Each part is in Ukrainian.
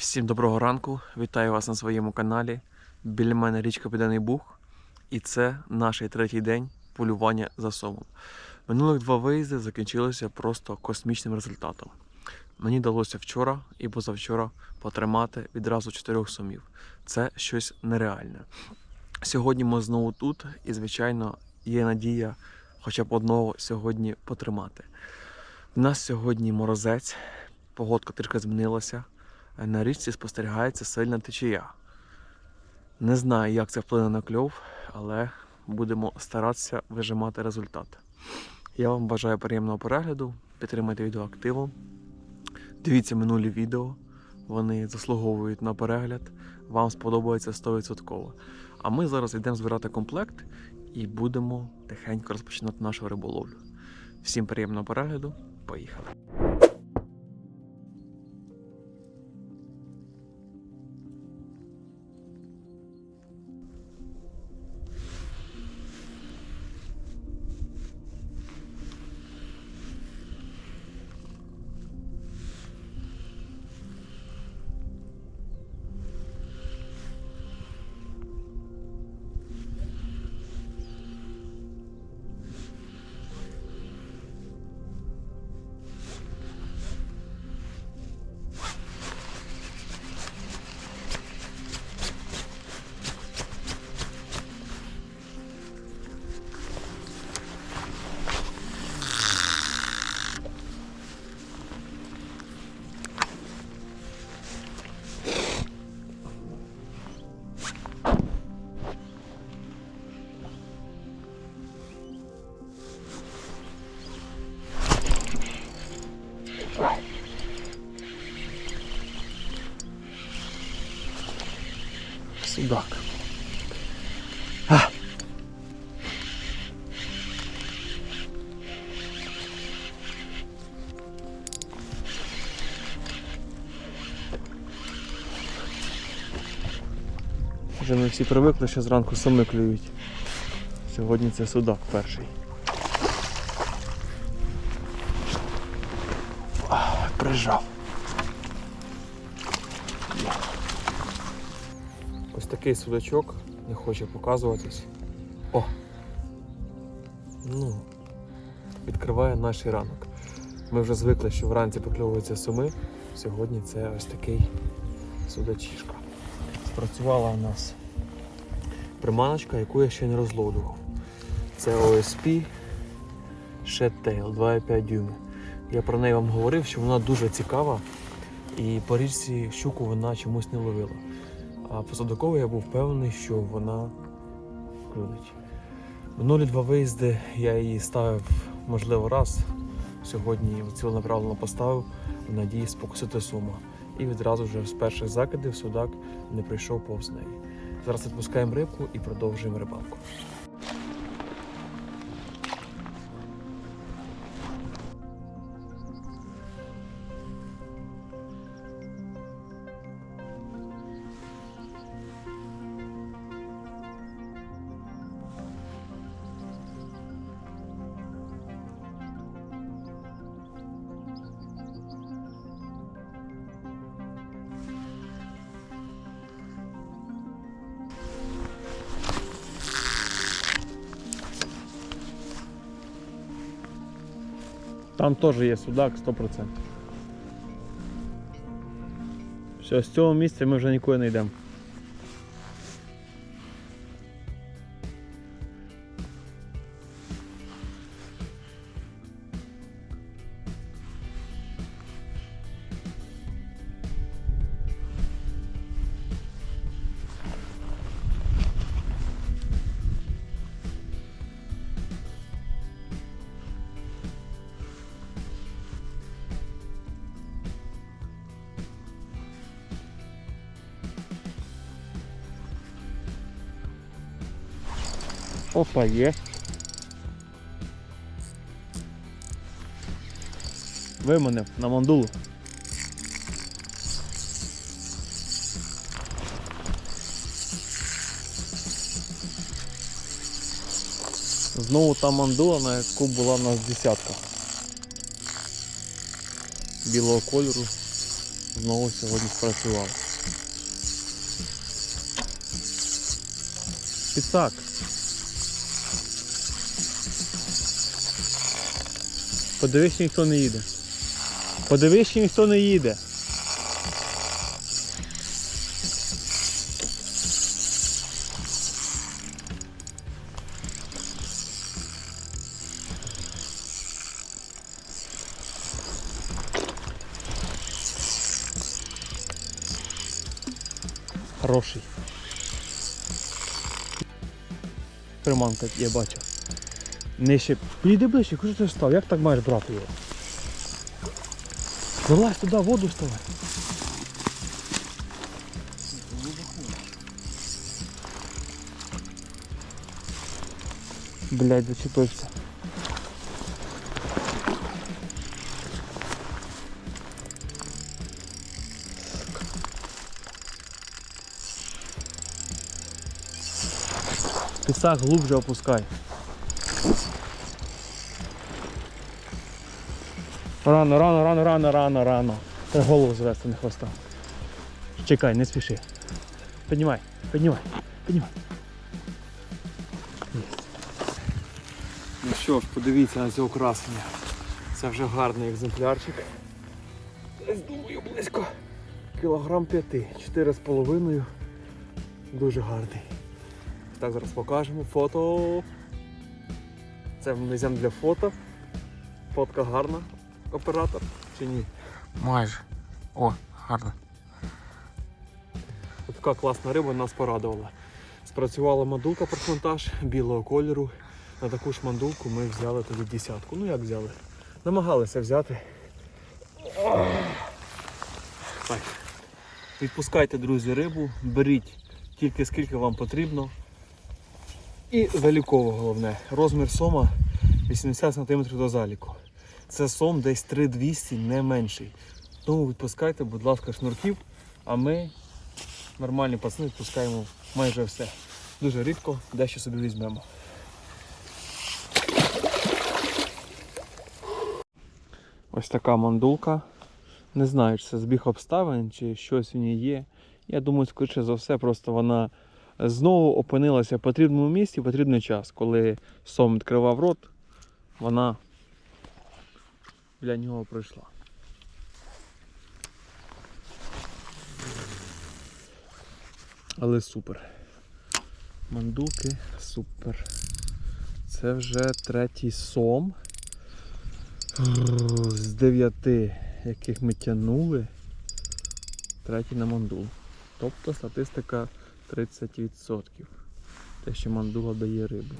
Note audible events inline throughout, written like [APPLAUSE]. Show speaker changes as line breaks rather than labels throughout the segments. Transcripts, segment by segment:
Всім доброго ранку, вітаю вас на своєму каналі. Біля мене річка Південний Буг, і це наш третій день полювання за сомом. Минулих два виїзди закінчилися просто космічним результатом. Мені вдалося вчора і позавчора потримати відразу чотирьох сомів. Це щось нереальне. Сьогодні ми знову тут, і, звичайно, є надія хоча б одного сьогодні потримати. У нас сьогодні морозець, погодка трішки змінилася. На річці спостерігається сильна течія. Не знаю, як це вплине на кльов, але будемо старатися вижимати результат. Я вам бажаю приємного перегляду, підтримайте відео активом. Дивіться минулі відео, вони заслуговують на перегляд. Вам сподобається 100%. А ми зараз йдемо збирати комплект і будемо тихенько розпочинати нашу риболовлю. Всім приємного перегляду, поїхали! Вже ми всі привикли, що зранку сами клюють. Сьогодні це судак перший. Прижав. Ось такий судачок не хоче показуватись. О! Ну, відкриває наш ранок. Ми вже звикли, що вранці покльовуються суми. Сьогодні це ось такий судачишка. Спрацювала у нас приманочка, яку я ще не розловлював. Це OSP Shedtail 2,5 дюйми. Я про неї вам говорив, що вона дуже цікава і по річці щуку вона чомусь не ловила. А по Судакову я був впевнений, що вона клюнуть. Минулі два виїзди я її ставив, можливо, раз. Сьогодні ціленаправленно поставив в надії спокусити сума. І відразу вже з перших закидів судак не прийшов повз неї. Зараз відпускаємо рибку і продовжуємо рибалку. Там теж є судак 100%. Все, з цього місця ми вже нікуди не йдемо. Опа, є. Виманив на мандулу. Знову та мандула, на яку була в нас десятка. Білого кольору знову сьогодні спрацював. Підсак. Подивись, ніхто не їде. Подивись, ніхто не їде. Хороший. Приманка, я бачу. Нижче. Підійди ближче, куди ти став? Як так маєш брати його? Залазь туди, воду вставай. Блять, зачепився. Пісак глубже опускай. Рано, рано, рано, рано, рано, рано. Треба голову звести, не хвоста. Чекай, не спіши. Піднімай, піднімай, піднімай. Ну що ж, подивіться на цього красення. Це вже гарний екземплярчик. Десь думаю близько кілограм п'яти, чотири з половиною. Дуже гарний. Так, зараз покажемо фото. Це ми веземо для фото. Фотка гарна. Оператор чи ні?
Майже. О, гарно.
Така класна риба нас порадувала. Спрацювала мандулка портмонтаж білого кольору. На таку ж мандулку ми взяли тоді десятку. Ну як взяли? Намагалися взяти. Так. Відпускайте, друзі, рибу, беріть тільки скільки вам потрібно. І заліково головне. Розмір сома 80 см до заліку. Це сом десь 3200, не менший. Тому відпускайте, будь ласка, шнурків, а ми нормальні пацани відпускаємо майже все. Дуже рідко дещо собі візьмемо. Ось така мандулка. Не знаю, чи це збіг обставин, чи щось в ній є. Я думаю, скоріше за все, просто вона знову опинилася в потрібному місці в потрібний час. Коли сом відкривав рот, вона для нього прийшла. Але супер. Мандуки супер. Це вже третій сом з дев'яти, яких ми тягнули. Третій на мандул. Тобто статистика 30%. Те, що мандула дає рибу.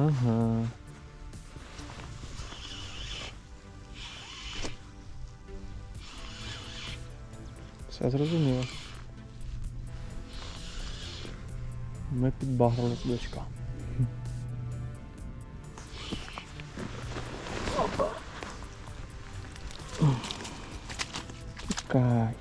Ага. Все зрозуміло. Ми підбагрили судочка. Чекай.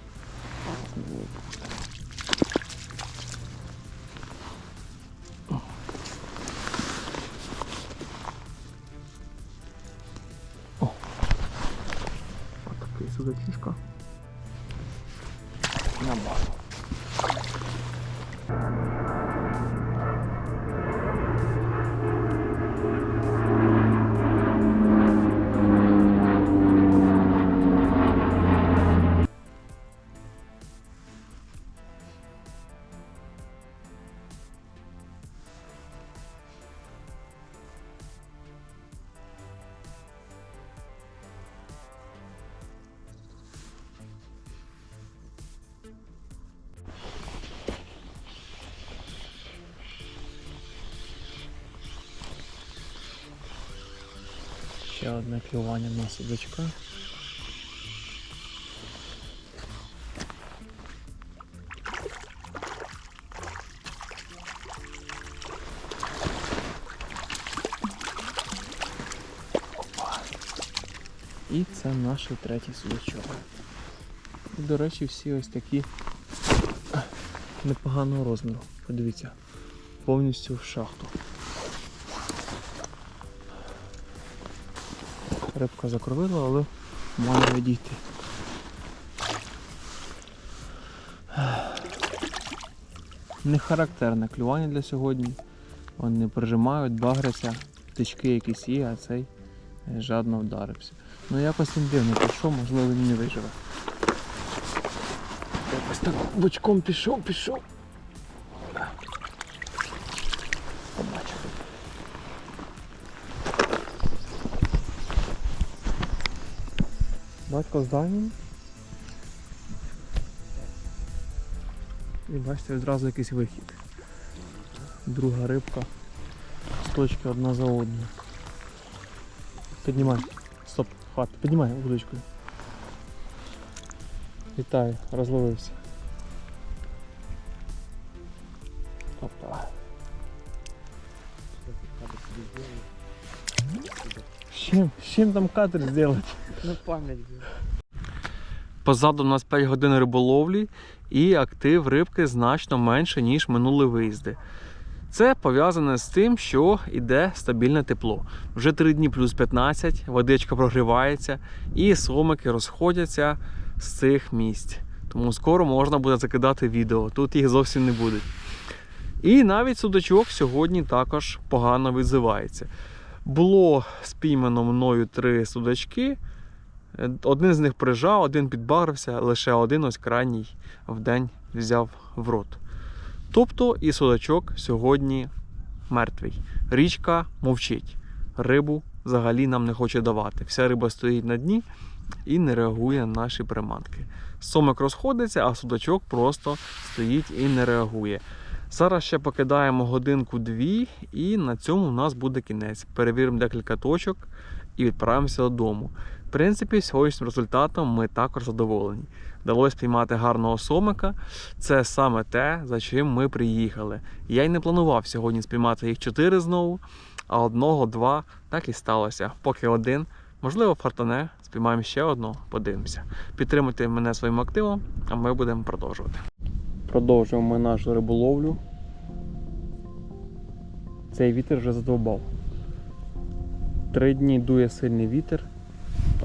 Одне клювання на судочка. І це наш третій судочок. До речі, всі ось такі непоганого розміру. Подивіться, повністю в шахту. Рибка закровила, але має відійти. Не характерне клювання для сьогодні. Вони прижимають, багряться, тички якісь є, а цей е, жадно вдарився. Ну якось він дивно пішов, можливо він не виживе. Якось так бочком пішов, пішов. Батько з. І бачите, одразу якийсь вихід. Друга рибка. Точки одна за одну. Піднімай. Стоп, хват, піднімай вудочкою. Вітаю, розловився. Чим, з чим там катер зробити?
На пам'ять.
Позаду у нас 5 годин риболовлі і актив рибки значно менше, ніж минулі виїзди. Це пов'язане з тим, що йде стабільне тепло. Вже 3 дні плюс 15, водичка прогрівається і сомики розходяться з цих місць. Тому скоро можна буде закидати відео, тут їх зовсім не буде. І навіть судачок сьогодні також погано відзивається. Було спіймано мною три судачки. Е, Один з них прижав, один підбагрився, лише один ось крайній в день взяв в рот. Тобто і судачок сьогодні мертвий. Річка мовчить. Рибу взагалі нам не хоче давати. Вся риба стоїть на дні і не реагує на наші приманки. Сомик розходиться, а судачок просто стоїть і не реагує. Зараз ще покидаємо годинку-дві, і на цьому у нас буде кінець. Перевіримо декілька точок і відправимося додому. В принципі, сьогоднішнім результатом ми також задоволені. Вдалося спіймати гарного сомика. Це саме те, за чим ми приїхали. Я й не планував сьогодні спіймати їх чотири знову, а одного-два так і сталося. Поки один, можливо, фартане, спіймаємо ще одного, подивимося. Підтримуйте мене своїм активом, а ми будемо продовжувати. Продовжуємо ми нашу риболовлю. Цей вітер вже задовбав. Три дні дує сильний вітер.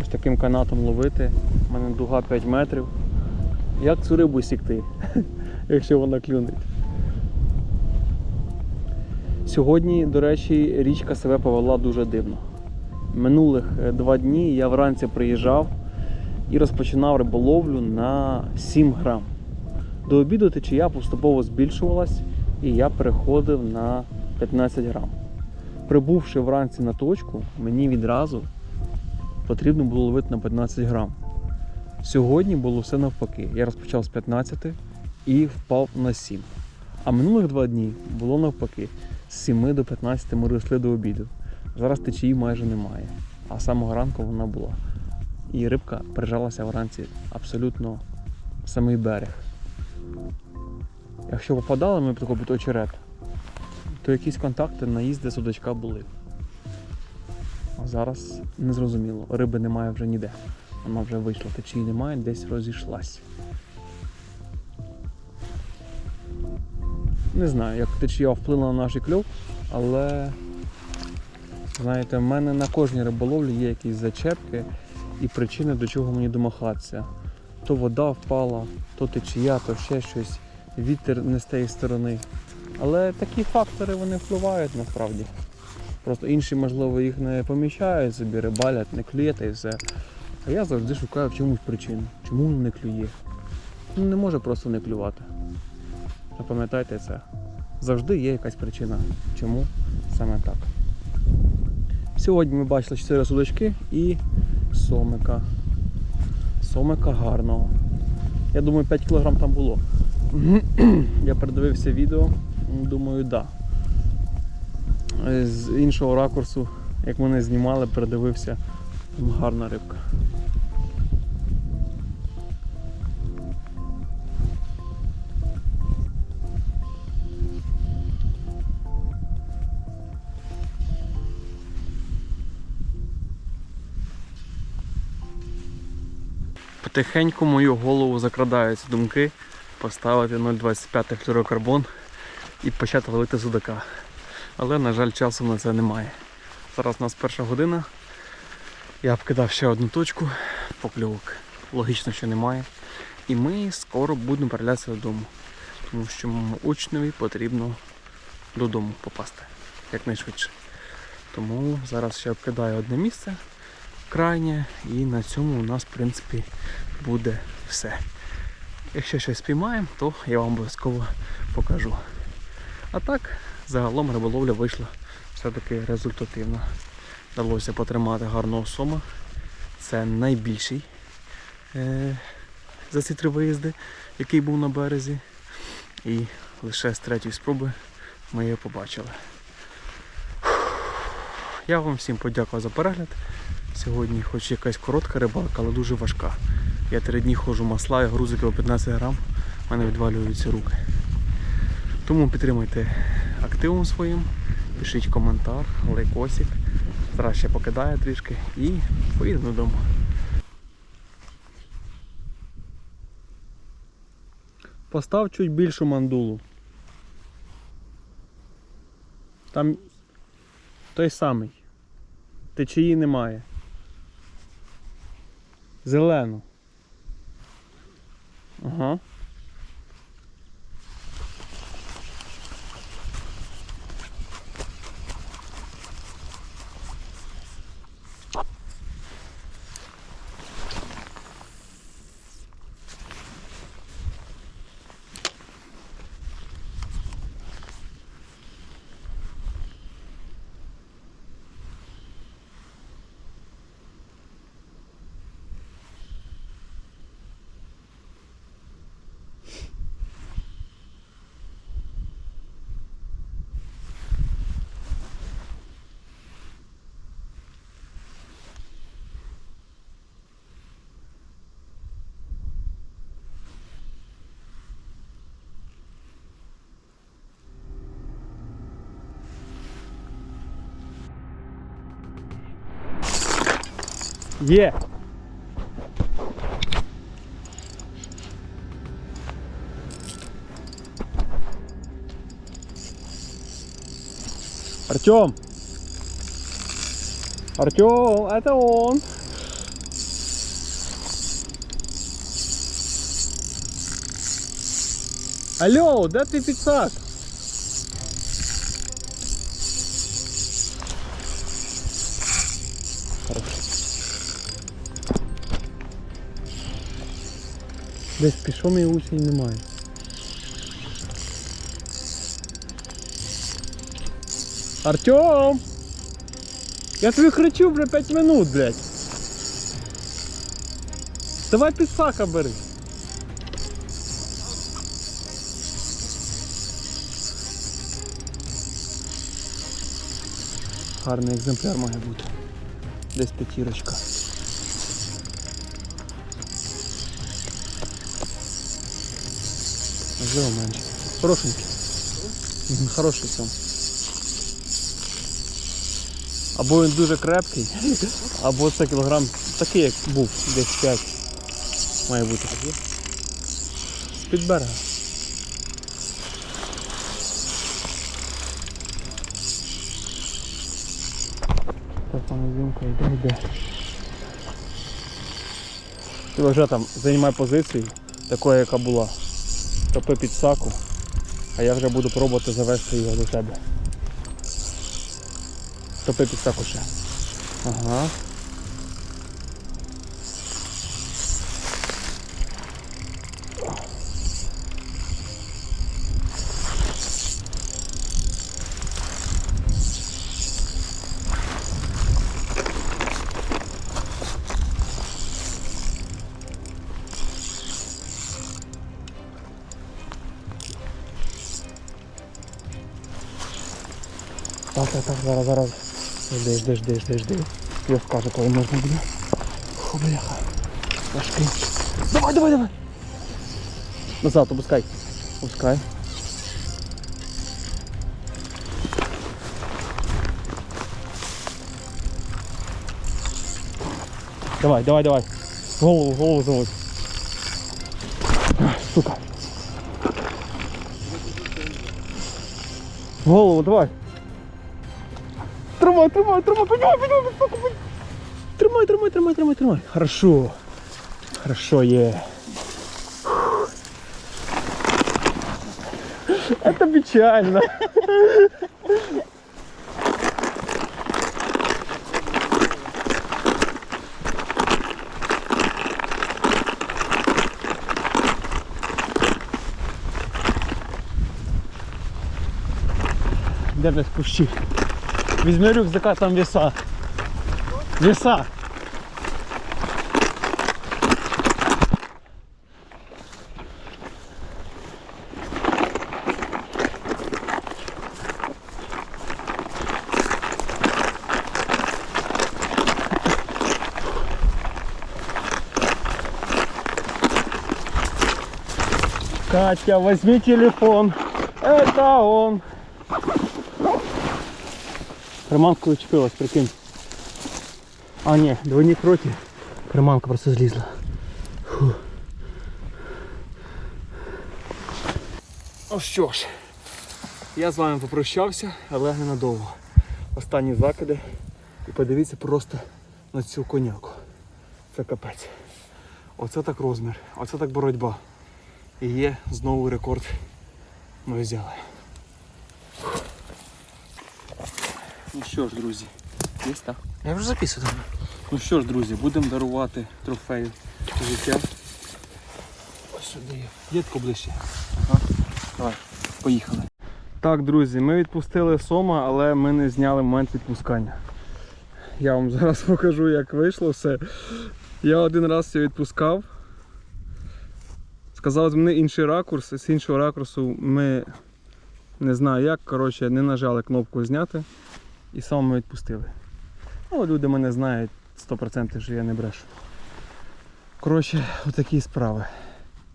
Ось таким канатом ловити. У мене дуга 5 метрів. Як цю рибу сікти, [LAUGHS] якщо вона клюнеть? Сьогодні, до речі, річка себе повела дуже дивно. Минулих е, два дні я вранці приїжджав і розпочинав риболовлю на 7 грам. До обіду течія поступово збільшувалась і я переходив на 15 грам. Прибувши вранці на точку, мені відразу потрібно було ловити на 15 грам. Сьогодні було все навпаки. Я розпочав з 15 і впав на 7. А минулих два дні було навпаки. З 7 до 15 ми росли до обіду. Зараз течії майже немає. А самого ранку вона була. І рибка прижалася вранці абсолютно самий берег. Якщо попадали ми б під очерет, то якісь контакти, наїзди судачка були. А зараз незрозуміло. Риби немає вже ніде. Вона вже вийшла, течії немає, десь розійшлась. Не знаю, як течія вплинула на наш кльов, але знаєте, в мене на кожній риболовлі є якісь зачепки і причини, до чого мені домахатися. То вода впала, то течія, то ще щось, вітер не з тієї сторони. Але такі фактори вони впливають насправді. Просто інші, можливо, їх не помічають собі, рибалять, не клює та і все. А я завжди шукаю в чомусь причину. Чому не клює? Ну не може просто не клювати. Запам'ятайте це. Завжди є якась причина, чому саме так. Сьогодні ми бачили 4 судочки і сомика. Сомика гарного. Я думаю, 5 кг там було. [CLEARS THROAT] Я передивився відео, думаю. Да. З іншого ракурсу Як мене знімали, передивився, гарна рибка. Потихеньку мою голову закрадаються думки поставити 0,25 флюрокарбон і почати ловити судака. Але, на жаль, часу на це немає. Зараз у нас перша година. Я вкидав ще одну точку, покльовок. Логічно, що немає. І ми скоро будемо перелятися додому. Тому що моєму учневі потрібно додому попасти якнайшвидше. Тому зараз ще обкидаю одне місце крайнє, і на цьому у нас, в принципі, буде все. Якщо щось спіймаємо, то я вам обов'язково покажу. А так, загалом риболовля вийшла все-таки результативно. Вдалося потримати гарного сома. Це найбільший е- за ці три виїзди, який був на березі. І лише з третьої спроби ми його побачили. Я вам всім подякував за перегляд. Сьогодні хоч якась коротка рибалка, але дуже важка. Я три дні ходжу масла і грузики по 15 грам, в мене відвалюються руки. Тому підтримуйте активом своїм, пишіть коментар, лайкосик. Зараз ще покидає трішки і поїдемо додому. Постав чуть більшу мандулу. Там той самий. Течії немає. Зелену. Ага. Є. Артем! Артем, это он! Алло, де ти підсак? Десь пішов мій учень немає. Артем! Я тобі кричу, бля, 5 минут, блядь. Давай писака бери. Гарний екземпляр має бути. Десь п'ятірочка. Можливо менше. Хорошенький. Хороший сам. Або він дуже крепкий, [LAUGHS] або це кілограм такий, як був, десь 5 має бути. З-під берега. Та саме зімка йде, йде. Ти вже там займай позицію, такою, яка була. Топи під саку, а я вже буду пробувати завести його до тебе. Топи під саку ще. Ага. Зараз, зараз. Жди, жди, жди, жди, жди. Я скажу, коли можна буде. Фу, бляха. Важкий. Давай, давай, давай. Назад, опускай. Опускай. Давай, давай, давай. Голову, голову заводь. Сука. Голову, давай. Тримай, тримай, тримай, поднимай, сука, поднимай. Тримай, тримай, тримай, тримай, тримай. Хорошо. Хорошо, е. Это печально. Де без кущі? Візьми рюкзака, там веса. Веса. Катя, возьми телефон. Это он. Креманка учепилась, прикинь. А, ні, двойник проти. Креманка просто злізла. Фу. Ну що ж, я з вами попрощався, але ненадовго. Останні закиди. І подивіться просто на цю коняку. Це капець. Оце так розмір, оце так боротьба. І є знову рекорд. Ми взяли. Ну що ж, друзі, є так.
Я вже записую.
Ну що ж, друзі, будемо дарувати трофею життя.
Ось сюди.
Дітко ближче. Ага. Давай, поїхали. Так, друзі, ми відпустили сома, але ми не зняли момент відпускання. Я вам зараз [LAUGHS] покажу, як вийшло все. Я один раз його відпускав. Сказав зміни інший ракурс, з іншого ракурсу ми не знаю як, коротше, не нажали кнопку зняти і сам ми відпустили. Ну, люди мене знають 100% що я не брешу. Коротше, отакі справи.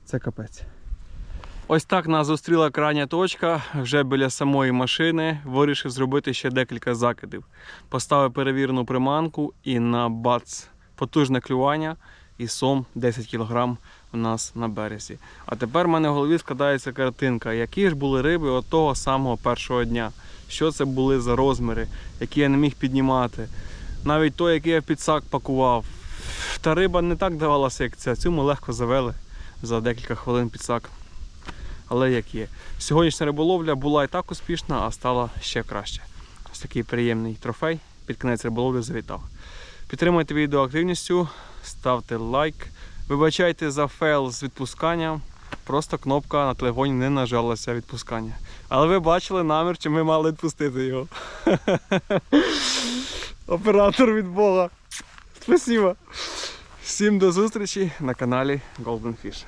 Це капець. Ось так нас зустріла крайня точка вже біля самої машини. Вирішив зробити ще декілька закидів. Поставив перевірену приманку і на бац потужне клювання і сом 10 кг у нас на березі. А тепер в мене в голові складається картинка, які ж були риби от того самого першого дня. Що це були за розміри, які я не міг піднімати. Навіть той, який я в підсак пакував. Та риба не так давалася, як ця. Цю ми легко завели за декілька хвилин підсак. Але як є. Сьогоднішня риболовля була і так успішна, а стала ще краще. Ось такий приємний трофей. Під кінець риболовлі завітав. Підтримуйте відео активністю, ставте лайк. Вибачайте за фейл з відпусканням. Просто кнопка на телефоні не нажалася відпускання. Але ви бачили намір, чи ми мали відпустити його. [LAUGHS] Оператор від Бога. Спасибо. Всім до зустрічі на каналі Golden Fish.